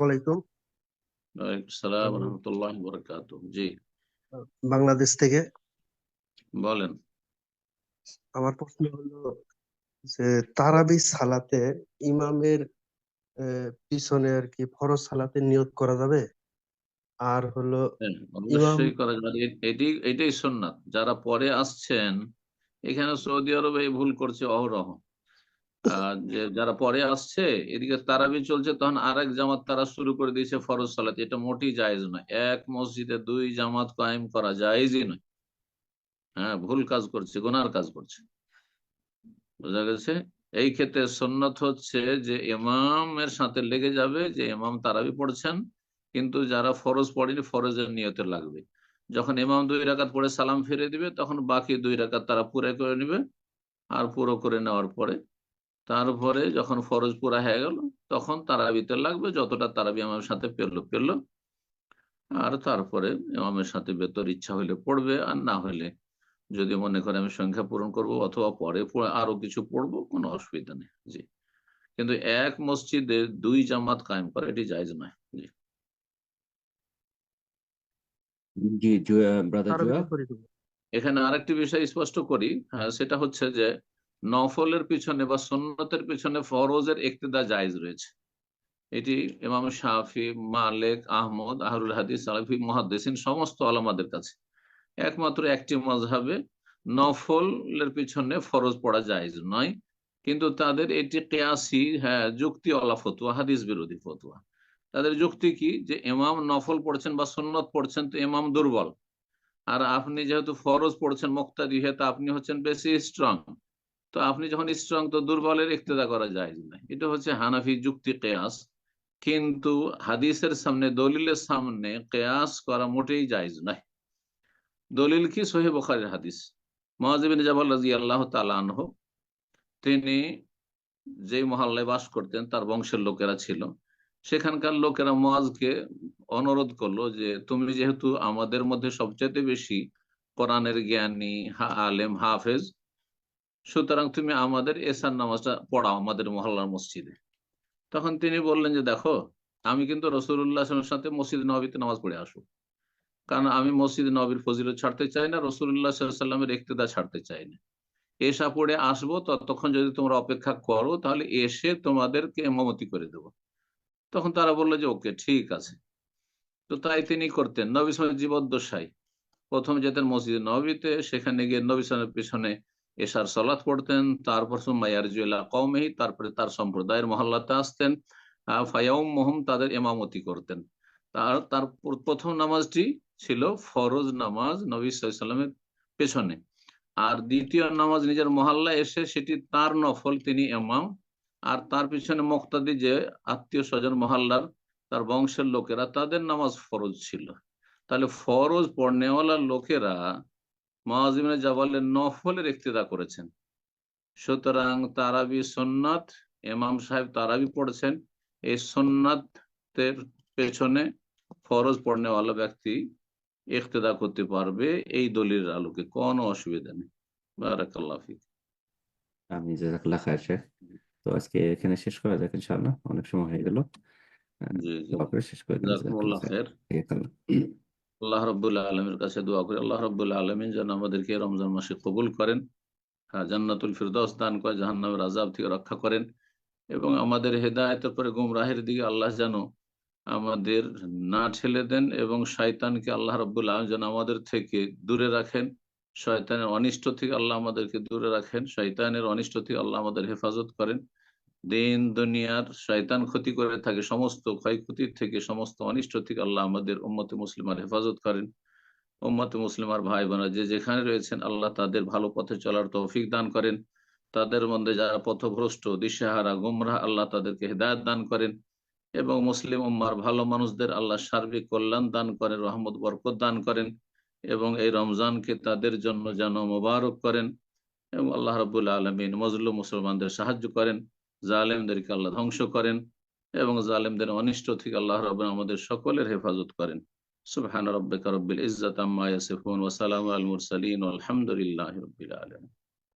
আলাইকুম। জি। বাংলাদেশ থেকে। বলেন। আমার প্রশ্ন হলো যে তারাবি সালাতে ইমামের পিছনে আর কি ফরজ সালাতে নিয়ত করা যাবে? আর হলো হ্যাঁ, অবশ্যই করা যাবে। এটি এটাই সুন্নাত। যারা পরে আসছেন এখানে সৌদি আরবে ভুল করছে অহরহ। যারা পরে আসছে, এদিকে তারাবি চলছে, তখন আরেক জামাত তারা শুরু করে দিয়েছে ফরজ সালাত। এটা মোটেই জায়েজ নয়। এক মসজিদে দুই জামাত কায়েম করা জায়েজই নয়। হ্যাঁ ভুল কাজ করছে, গোনার কাজ করছে। বোঝা গেছে? এই ক্ষেত্রে সন্ন্যত হচ্ছে যে ইমামের সাথে লেগে যাবে যে ইমাম তারাবি পড়ছেন, কিন্তু যারা ফরজ পড়েনি, ফরজের নিয়তে লাগবে। যখন ইমাম দুই রাকাত পড়ে সালাম ফিরে দিবে, তখন বাকি দুই রাকাত তারা পুরো করে নেবে, আর পুরো করে নেওয়ার পরে তারপরে যখন ফরজ পুরা হয়ে গেল তখন তারাবিতে লাগবে যতটা তারাবি আমার সাথে পেরলো পেরলো আর তারপরে ইমামের সাথে বেতর ইচ্ছা হইলে পড়বে আর না হইলে যদি মনে করে আমি সংখ্যা পূরণ করব অথবা পরে আরও কিছু পড়ব কোনো অসুবিধা নেই। জি। কিন্তু এক মসজিদে দুই জামাত কায়েম করা এটি জায়জ নয়। জি। ব্রাদার এখানে আরেকটি বিষয় স্পষ্ট করি হ্যাঁ, সেটা হচ্ছে যে নফলের পিছনে বা সুন্নতের পিছনে ফরজের ইক্তেদা জায়েজ রয়েছে। এটি ইমাম শাফি, মালিক, আহমদ আহরুল হাদিস, সালাফি, মহাদ্দেসিন, সমস্ত আলামাদের কাছে। একমাত্র একটি মজহাবে নফলের পিছনে ফরজ পড়া জায়েজ নয়, কিন্তু তাদের এটি কেয়াসি হ্যাঁ যুক্তি অলা ফতুয়া, হাদিস বিরোধী ফতুয়া। তাদের যুক্তি কি? যে এমাম নফল পড়ছেন বা সুন্নত পড়ছেন তো এমাম দুর্বল। আর আপনি যেহেতু ফরজ পড়ছেন, মুক্তাদি হয়ে, তা আপনি হচ্ছেন বেশি স্ট্রং তো আপনি যখন স্ট্রং, তো দুর্বলের ইক্তেদা করা যায় না। এটা হচ্ছে হানাফি যুক্তি কেয়াস। কিন্তু হাদিসের সামনে, দলিলের সামনে কেয়াস করা মোটেই জায়জ নয়। দলিল কি? সোহে বখারের হাদিস। মহাজিবিন জাবাল রাজি আল্লাহ তালানহ তিনি যে মহল্লায় বাস করতেন, তার বংশের লোকেরা ছিল। সেখানকার লোকেরা মহাজকে অনুরোধ করল যে, তুমি যেহেতু আমাদের মধ্যে সবচেয়ে বেশি কোরআনের জ্ঞানী হা আলেম হাফেজ সুতরাং তুমি আমাদের এসার নামাজটা পড়াও আমাদের মহল্লার মসজিদে। তখন তিনি বললেন যে, দেখো, আমি কিন্তু রসুল্লাহ সাথে মসজিদ নবীতে নামাজ পড়ে আসব কারণ আমি মসজিদ নবীর ফজিলত ছাড়তে চাই না রসুল্লাহ সাল্লামের ইক্তেদা ছাড়তে চাই না। এসা পড়ে আসব, ততক্ষণ যদি তোমরা অপেক্ষা করো, তাহলে এসে তোমাদেরকে এমামতি করে দেবো। তখন তারা বলল যে, ওকে, ঠিক আছে। তো তাই তিনি করতেন। নবী সালের জীবদ্দশাই প্রথম যেতেন মসজিদ নবীতে, সেখানে গিয়ে নবী সালের পিছনে এশার সলাৎ পড়তেন, তারপর মায়ারজুল্লাহ কৌমেহি তারপরে তার সম্প্রদায়ের মহল্লাতে আসতেন ফায়াউম মোহম তাদের এমামতি করতেন। তার তার প্রথম নামাজটি ছিল ফরজ নামাজ নবী সাল্লামের পেছনে। আর দ্বিতীয় নামাজ নিজের মহল্লা এসে সেটি তার নফল, তিনি এমাম আর তার পিছনে মুক্তাদি যে আত্মীয় স্বজন মহল্লার, তার বংশের লোকেরা, তাদের নামাজ ফরজ ছিল। তাহলে ফরজ পড়নেওয়ালা লোকেরা মহাজিমিনে জাবালের নফলের ইক্তেদা করেছেন। সুতরাং তারাবি সোননাথ এমাম সাহেব তারাবি পড়েছেন। এই সোননাথের পেছনে ফরজ পড়নেওয়ালা ব্যক্তি ইক্তেদা করতে পারবে এই দলিলের আলোকে কোনো অসুবিধা নেই। বারাকাল্লাহ ফিক। আমি জাজাকাল্লাহ খায়ের শেখ। তো আজকে এখানে শেষ করা যাক ইনশাআল্লাহ অনেক সময় হয়ে গেল। শেষ করে আল্লাহ রব্বুল্লাহ আলমীর কাছে দোয়া করি আল্লাহ রব্বুল্লাহ আলমিন যেন আমাদেরকে রমজান মাসে কবুল করেন হ্যাঁ, জান্নাতুল ফিরদৌস দান করে জাহান্নামের আজাব থেকে রক্ষা করেন এবং আমাদের হেদায়তের পরে গুমরাহের দিকে আল্লাহ যেন আমাদের না ঠেলে দেন এবং শয়তানকে আল্লাহ রব্বুল্লাহ যেন আমাদের থেকে দূরে রাখেন শয়তানের অনিষ্ট থেকে আল্লাহ আমাদেরকে দূরে রাখেন শয়তানের অনিষ্ট থেকে আল্লাহ আমাদের হেফাজত করেন। দিন, দুনিয়ার শয়তান ক্ষতি করে থাকে, সমস্ত ক্ষয়ক্ষতির থেকে, সমস্ত অনিষ্ট থেকে আল্লাহ আমাদের উম্মতে মুসলিমার হেফাজত করেন। উম্মতে মুসলিমার ভাই বোনা যে যেখানে রয়েছেন, আল্লাহ তাদের ভালো পথে চলার তৌফিক দান করেন। তাদের মধ্যে যারা পথভ্রষ্ট, দিশেহারা, গুমরাহ, আল্লাহ তাদেরকে হেদায়ত দান করেন এবং মুসলিম উম্মার ভালো মানুষদের আল্লাহ সার্বিক কল্যাণ দান করেন, রহমত, বরকত দান করেন এবং এই রমজানকে তাদের জন্য যেন মোবারক করেন এবং আল্লাহ রবুল্লা আলমিন মজলুম মুসলমানদের সাহায্য করেন। জালেমদেরকে আল্লাহ ধ্বংস করেন এবং জালেমদের অনিষ্ট থেকে আল্লাহ রব আমাদের সকলের হেফাজত করেন। সুবহান রব্বিকা রব্বিল ইজ্জাত আম্মা ইয়াসিফুন ওয়া সালামু আল মুরসালিন ওয়া আলহামদুলিল্লাহি রাব্বিল আলামিন।